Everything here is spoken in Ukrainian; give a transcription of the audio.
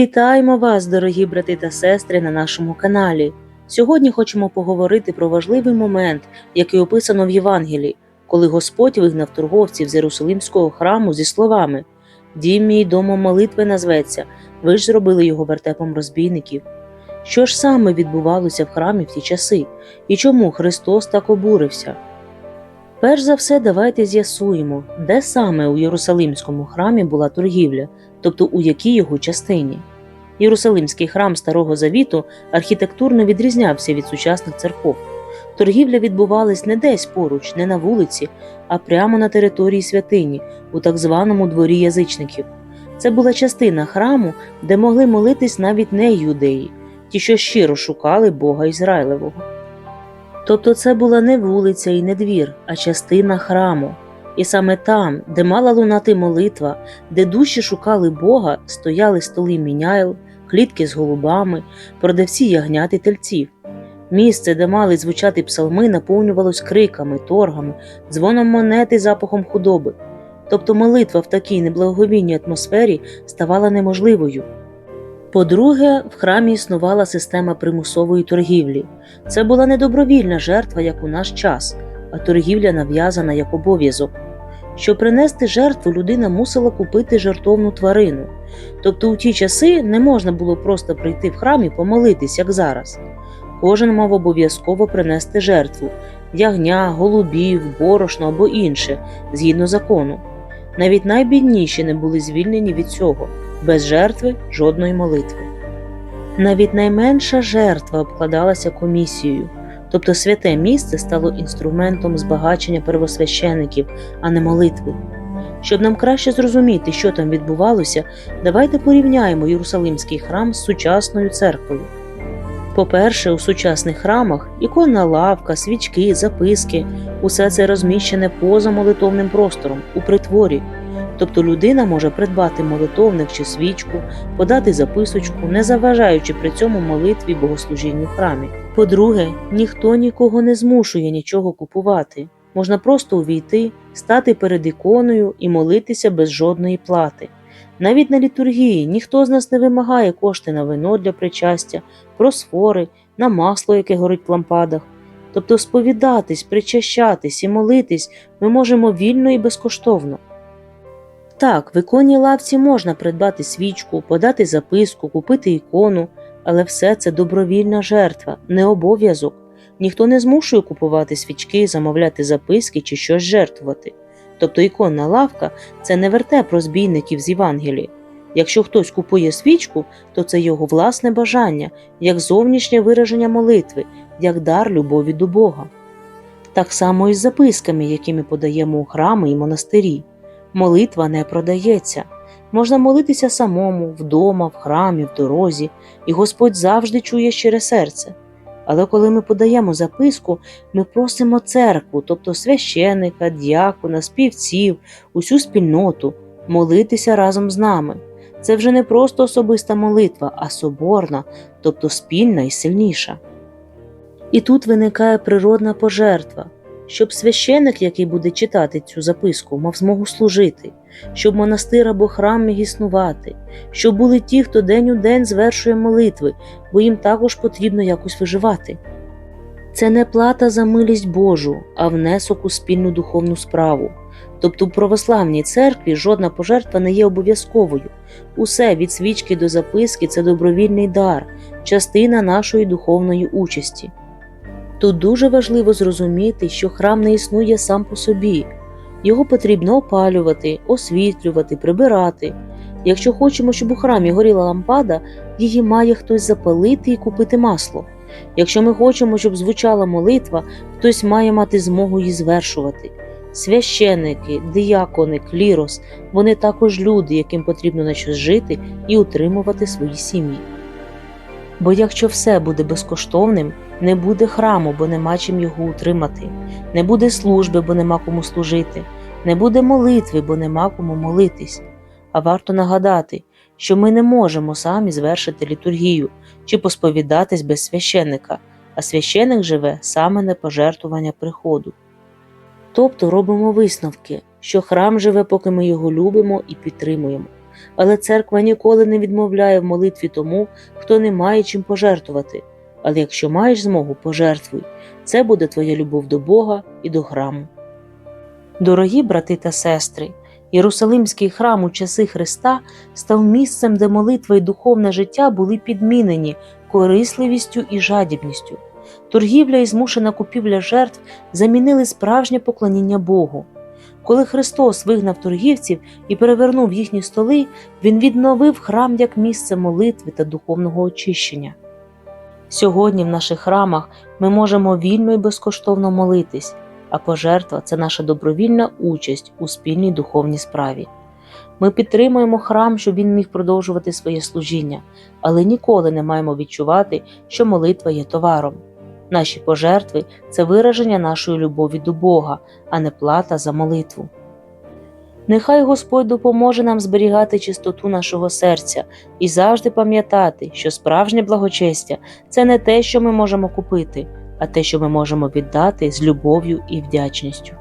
Вітаємо вас, дорогі брати та сестри, на нашому каналі. Сьогодні хочемо поговорити про важливий момент, який описано в Євангелії, коли Господь вигнав торговців з Єрусалимського храму зі словами: Дім мій домом молитви назветься, ви ж зробили його вертепом розбійників. Що ж саме відбувалося в храмі в ті часи, і чому Христос так обурився? Перш за все, давайте з'ясуємо, де саме у Єрусалимському храмі була торгівля, тобто у якій його частині. Єрусалимський храм Старого Завіту архітектурно відрізнявся від сучасних церков. Торгівля відбувалась не десь поруч, не на вулиці, а прямо на території святині, у так званому дворі язичників. Це була частина храму, де могли молитись навіть не юдеї, ті, що щиро шукали Бога Ізраїлевого. Тобто це була не вулиця і не двір, а частина храму. І саме там, де мала лунати молитва, де душі шукали Бога, стояли столи міняйл, клітки з голубами, продавці ягнят і тельців. Місце, де мали звучати псалми, наповнювалось криками, торгами, дзвоном монети, запахом худоби. Тобто молитва в такій неблаговійній атмосфері ставала неможливою. По-друге, в храмі існувала система примусової торгівлі. Це була не добровільна жертва, як у наш час, а торгівля нав'язана як обов'язок. Щоб принести жертву, людина мусила купити жертовну тварину. Тобто у ті часи не можна було просто прийти в храм і помолитись, як зараз. Кожен мав обов'язково принести жертву ягня, голубів, борошно або інше, згідно закону. Навіть найбідніші не були звільнені від цього, без жертви жодної молитви. Навіть найменша жертва обкладалася комісією, тобто святе місце стало інструментом збагачення первосвящеників, а не молитви. Щоб нам краще зрозуміти, що там відбувалося, давайте порівняємо Єрусалимський храм з сучасною церквою. По-перше, у сучасних храмах іконна лавка, свічки, записки усе це розміщене поза молитовним простором, у притворі. Тобто людина може придбати молитовник чи свічку, подати записочку, не заважаючи при цьому молитві богослужінню в храмі. По-друге, ніхто нікого не змушує нічого купувати. Можна просто увійти, стати перед іконою і молитися без жодної плати. Навіть на літургії ніхто з нас не вимагає кошти на вино для причастя, просфори, на масло, яке горить в лампадах. Тобто сповідатись, причащатись і молитись ми можемо вільно і безкоштовно. Так, в іконній лавці можна придбати свічку, подати записку, купити ікону, але все це добровільна жертва, не обов'язок. Ніхто не змушує купувати свічки, замовляти записки чи щось жертвувати. Тобто іконна лавка це не вертеп розбійників з Євангелії. Якщо хтось купує свічку, то це його власне бажання, як зовнішнє вираження молитви, як дар любові до Бога. Так само і з записками, які ми подаємо у храми і монастирі. Молитва не продається. Можна молитися самому, вдома, в храмі, в дорозі, і Господь завжди чує щире серце. Але коли ми подаємо записку, ми просимо церкву, тобто священика, діакона, співців, усю спільноту, молитися разом з нами. Це вже не просто особиста молитва, а соборна, тобто спільна і сильніша. І тут виникає природна пожертва, щоб священик, який буде читати цю записку, мав змогу служити, щоб монастир або храм міг існувати, щоб були ті, хто день у день звершує молитви, бо їм також потрібно якось виживати. Це не плата за милість Божу, а внесок у спільну духовну справу. Тобто в православній церкві жодна пожертва не є обов'язковою. Усе від свічки до записки це добровільний дар, частина нашої духовної участі. Тут дуже важливо зрозуміти, що храм не існує сам по собі, його потрібно опалювати, освітлювати, прибирати. Якщо хочемо, щоб у храмі горіла лампада, її має хтось запалити і купити масло. Якщо ми хочемо, щоб звучала молитва, хтось має мати змогу її звершувати. Священники, диякони, клірос вони також люди, яким потрібно на щось жити і утримувати свої сім'ї. Бо якщо все буде безкоштовним, не буде храму, бо нема чим його утримати, не буде служби, бо нема кому служити, не буде молитви, бо нема кому молитись. А варто нагадати, що ми не можемо самі звершити літургію чи посповідатись без священника, а священик живе саме на пожертвування приходу. Тобто робимо висновки, що храм живе, поки ми його любимо і підтримуємо. Але церква ніколи не відмовляє в молитві тому, хто не має чим пожертвувати. Але якщо маєш змогу, пожертвуй. Це буде твоя любов до Бога і до храму. Дорогі брати та сестри, Єрусалимський храм у часи Христа став місцем, де молитва і духовне життя були підмінені корисливістю і жадібністю. Торгівля і змушена купівля жертв замінили справжнє поклоніння Богу. Коли Христос вигнав торгівців і перевернув їхні столи, Він відновив храм як місце молитви та духовного очищення. Сьогодні в наших храмах ми можемо вільно і безкоштовно молитись, а пожертва це наша добровільна участь у спільній духовній справі. Ми підтримуємо храм, щоб він міг продовжувати своє служіння, але ніколи не маємо відчувати, що молитва є товаром. Наші пожертви це вираження нашої любові до Бога, а не плата за молитву. Нехай Господь допоможе нам зберігати чистоту нашого серця і завжди пам'ятати, що справжнє благочестя це не те, що ми можемо купити, а те, що ми можемо віддати з любов'ю і вдячністю.